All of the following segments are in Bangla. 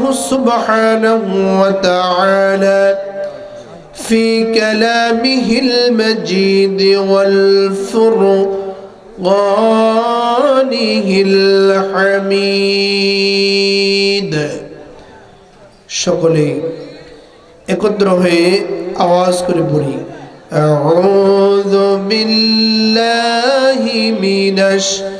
الله سبحانه وتعالى في كلامه المجيد والفرقانه الحميد সকলে একত্র হয়ে আওয়াজ করে পড়ি أعوذ بالله من الشيطان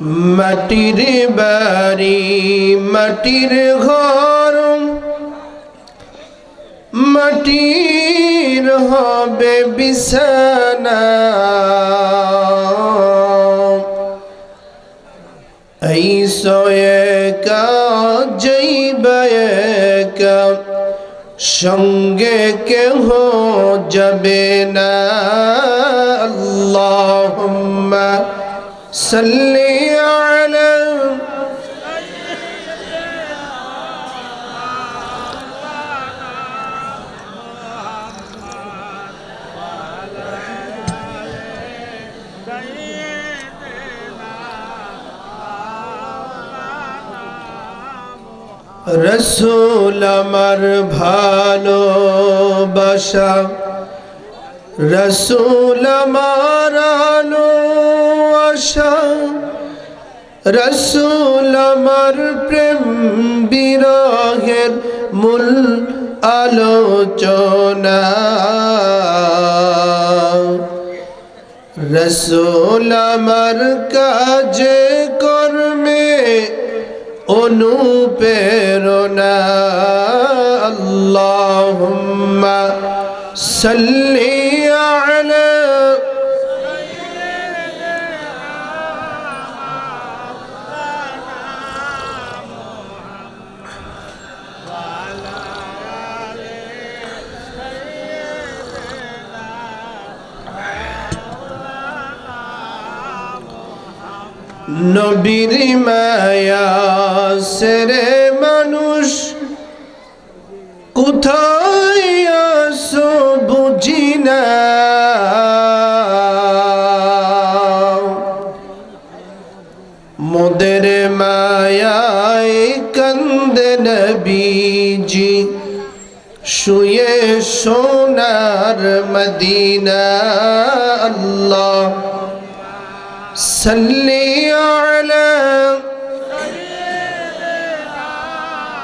মাটির বাড়ি, মাটির ঘর। মাটির হবে বিছানা। এই সয়েকা জৈবা একা, সঙ্গে কেহ যাবে না। সাল্লি রসুল আমার ভালোবাসা রসুল আমার আলো আশা রসুল আমার প্রেম বিরহের মূল আলোচনা। রসুল আমার কাজে কর্মে অনুপ্রেরণা। আল্লাহুম্মা সাল্লি নবীর মায়া সেরে মানুষ, কোথায় আসো বুঝি না। মোদের মায়ায় কন্দে নবীজি, শুয়ে সোনার মদিনা, আল্লাহ صل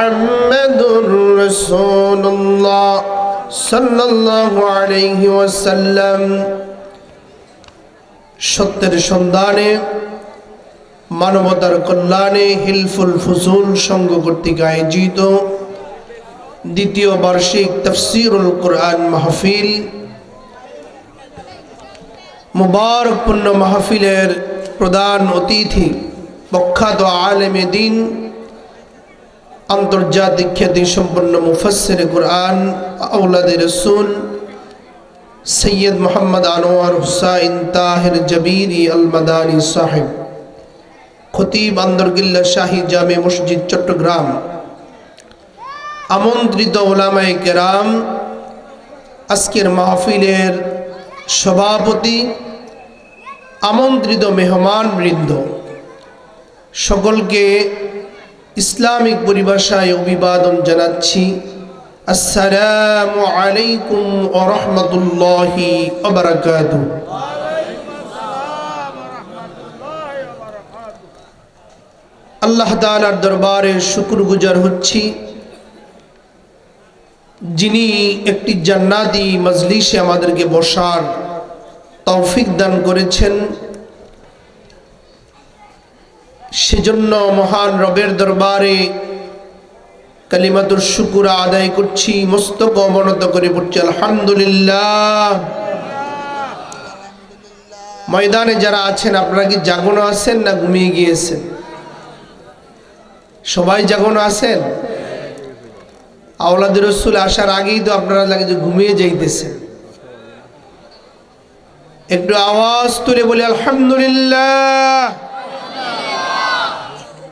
মুহাম্মাদুর রাসূলুল্লাহ সাল্লাল্লাহু আলাইহি ওয়াসাল্লাম। সত্যের সন্ধানে, মানবতার কল্যাণে হিলফুল ফুজুল সংঘ কর্তৃক আয়োজিত দ্বিতীয় বার্ষিক তফসিরুল কোরআন মাহফিল মুবারকপূর্ণ মাহফিলের প্রধান অতিথি প্রখ্যাত আলেমে দিন আন্তর্জাতিক খ্যাতি সম্পন্ন মুফসের কোরআন আউলাদ রসুল সৈয়দ মোহাম্মদ আনোয়ার হুসাইন জবিরি আল মাদানী সাহেব, খতিব আন্দরগিল্লা শাহী জামে মসজিদ চট্টগ্রাম, আমন্ত্রিত ওলামায় কেরাম, আজকের মাহফিলের সভাপতি, আমন্ত্রিত মেহমান বৃন্দ সকলকে ইসলামিক পরিভাষায় অভিবাদন জানাচ্ছি। আলাইকুম আল্লাহ তালার দরবারে শুক্র গুজার হচ্ছি। যিনি একটি জান্নাতি মজলিসে আমাদেরকে বসার তৌফিক দান করেছেন। সেজন্য মহান রবের দরবারে কালিমাতুর শুকুর আদায় করছি, মস্তক অবনত করে পড়ছি, আলহামদুলিল্লাহ। ময়দানে যারা আছেন, আপনারা কি জাগনো আছেন না ঘুমিয়ে গিয়েছেন? সবাই জাগনো আছেন? আওলাদ রসুল আসার আগেই তো আপনারা লাগে যে ঘুমিয়ে যাইতেছেন। একটু আওয়াজ তুলে বলি, আলহামদুলিল্লাহ।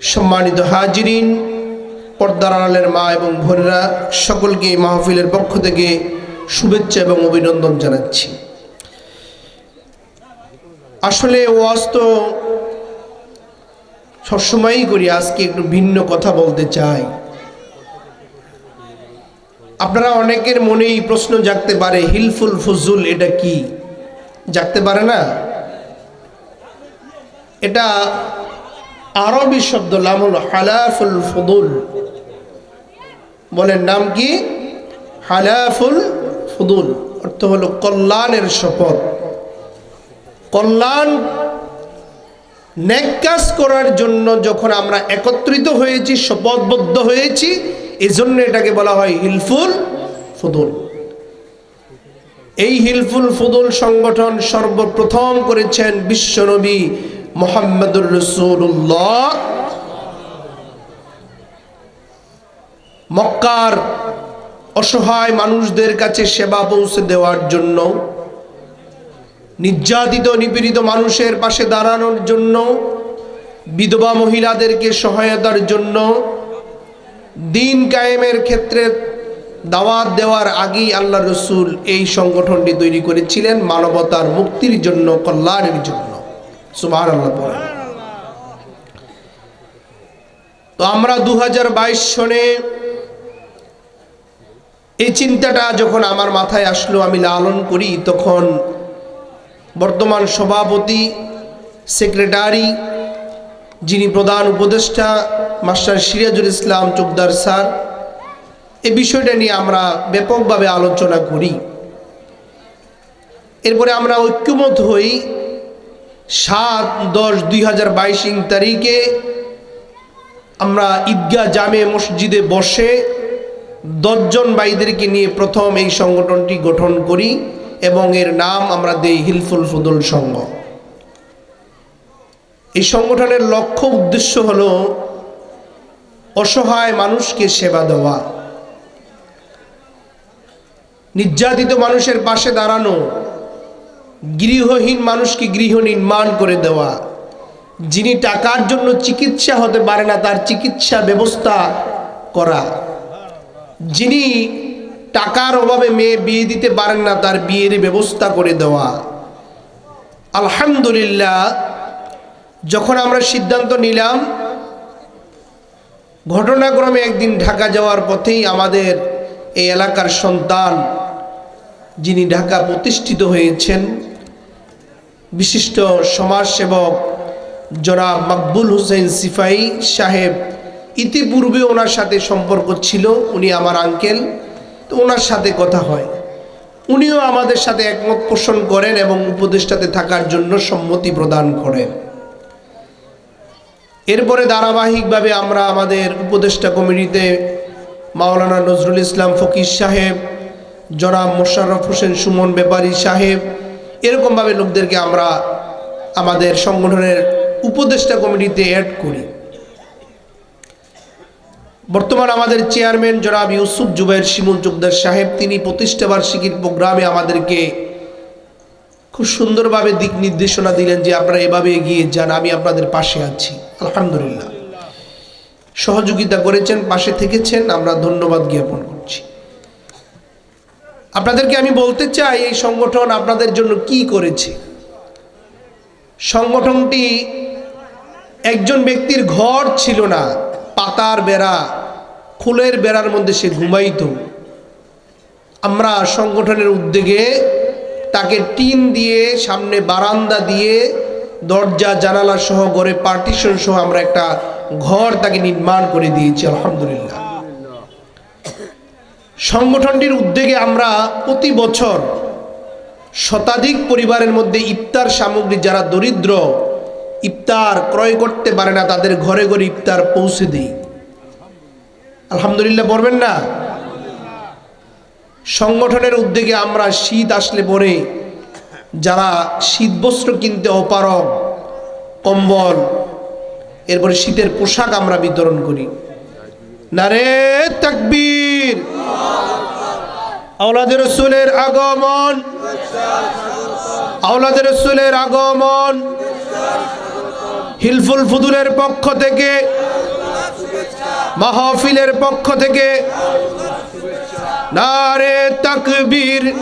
সম্মানিত হাজিরিন, পর্দার আড়ালের মা এবং ভোরেরা সকলকে মাহফিলের পক্ষ থেকে শুভেচ্ছা এবং অভিনন্দন জানাচ্ছি। আসলে ওয়াজ তো সবসময়ই করি, আজকে একটু ভিন্ন কথা বলতে চাই। আপনারা অনেকের মনেই প্রশ্ন জাগতে পারে, হিলফুল ফজুল এটা কি? জাগতে পারে না? এটা আরবি শব্দ নাম হলো হালাফুল ফদুল। বলেন নাম কি? হালাফুল ফদুল। অর্থ হলো কল্যাণের শপথ। কল্যাণ ন্যাক করার জন্য যখন আমরা একত্রিত হয়েছি, শপথবদ্ধ হয়েছি, এজন্য এটাকে বলা হয় হিলফুল ফদুল। এই হিলফুল ফদুল সংগঠন সর্বপ্রথম করেছেন বিশ্বনবী মোহাম্মদুর রসুল্লাহ। মক্কার অসহায় মানুষদের কাছে সেবা পৌঁছে দেওয়ার জন্য, নির্যাতিত, নিপীড়িত মানুষের পাশে দাঁড়ানোর জন্য, বিধবা মহিলাদেরকে সহায়তার জন্য দিন কায়েমের ক্ষেত্রে দাওয়াত দেওয়ার আগেই আল্লাহ রসুল এই সংগঠনটি তৈরি করেছিলেন মানবতার মুক্তির জন্য, কল্যাণের জন্য। সুবাহ আল্লাহ বলেন তো আমরা দু হাজার বাইশ সনে এই চিন্তাটা যখন আমার মাথায় আসলো, আমি লালন করি, তখন বর্তমান সভাপতি, সেক্রেটারি, যিনি প্রধান উপদেষ্টা, মাস্টার সিরাজুল ইসলাম চোকদার স্যার, এই বিষয়টা নিয়ে আমরা ব্যাপকভাবে আলোচনা করি। এরপরে আমরা ঐক্যমত হই সাত দশ দুই হাজার বাইশ তারিখে আমরা ঈদগাহ জামে মসজিদে বসে দশজন ভাইদেরকে নিয়ে প্রথম এই সংগঠনটি গঠন করি এবং এর নাম আমরা দেই হিলফুল ফুদুল সংঘ। এই সংগঠনের লক্ষ্য উদ্দেশ্য হল অসহায় মানুষকে সেবা দেওয়া। নির্যাতিত মানুষের পাশে দাঁড়ানো গৃহহীন মানুষকে গৃহ নির্মাণ করে দেওয়া। যিনি টাকার জন্য চিকিৎসা হতে পারে না, তার চিকিৎসা ব্যবস্থা করা। যিনি টাকার অভাবে মেয়ে বিয়ে দিতে পারেন না, তার বিয়ের ব্যবস্থা করে দেওয়া। আলহামদুলিল্লাহ, যখন আমরা সিদ্ধান্ত নিলাম, ঘটনাক্রমে একদিন ঢাকা যাওয়ার পথেই আমাদের এই এলাকার সন্তান, যিনি ঢাকা প্রতিষ্ঠিত হয়েছেন বিশিষ্ট সমাজসেবক জনাব মাকবুল হোসেন সিফাই সাহেব ইতিপূর্বে ওনার সাথে সম্পর্ক ছিল, উনি আমার আঙ্কেল তো ওনার সাথে কথা হয়। উনিও আমাদের সাথে একমত পোষণ করেন এবং উপদেষ্টাতে থাকার জন্য সম্মতি প্রদান করেন। এরপরে ধারাবাহিকভাবে আমরা আমাদের উপদেষ্টা কমিটিতে মাওলানা নজরুল ইসলাম ফকির সাহেব, জনাব মোশাররফ হোসেন সুমন ব্যাপারী সাহেব এরকমভাবে লোকদেরকে আমরা আমাদের সংগঠনের উপদেষ্টা কমিটিতে অ্যাড করি। বর্তমান আমাদের চেয়ারম্যান জনাব ইউসুফ জুবাইর শিমুল চোকদার সাহেব, তিনি প্রতিষ্ঠা বার্ষিকীর প্রোগ্রামে আমাদেরকে খুব সুন্দরভাবে দিক নির্দেশনা দিলেন যে আপনারা এভাবে এগিয়ে যান, আমি আপনাদের পাশে আছি। আলহামদুলিল্লাহ। সহযোগিতা করেছেন, পাশে থেকেছেন, আমরা ধন্যবাদ জ্ঞাপন করছি আপনাদেরকে আমি বলতে চাই, এই সংগঠন আপনাদের জন্য কি করেছে? সংগঠনটি একজন ব্যক্তির ঘর ছিল না, পাতার বেড়া, ফুলের বেড়ার মধ্যে সে ঘুমাইত। আমরা সংগঠনের উদ্যোগে তাকে টিন দিয়ে, সামনে বারান্দা দিয়ে, দরজা, জানালা সহ, ঘরে পার্টিশন সহ আমরা একটা ঘর তাকে নির্মাণ করে দিয়েছি, আলহামদুলিল্লাহ। সংগঠনটির উদ্যোগে আমরা প্রতি বছর শতাধিক পরিবারের মধ্যে ইফতার সামগ্রী যারা দরিদ্র, ইফতার ক্রয় করতে পারে না, তাদের ঘরে ঘরে ইফতার পৌঁছে দিই। আলহামদুলিল্লাহ পড়বেন না? সংগঠনের উদ্যোগে আমরা শীত আসলে পরে যারা শীত বস্ত্র কিনতে অপারগ, কম্বল, এরপরে শীতের পোশাক আমরা বিতরণ করি। নারে তাকবীর। আওলাদের রসুলের আগমন। আওলাদের রসুলের আগমন। হিলফুল ফুদুলের পক্ষ থেকে। মাহফিলের পক্ষ থেকে। নারে তাকবীর।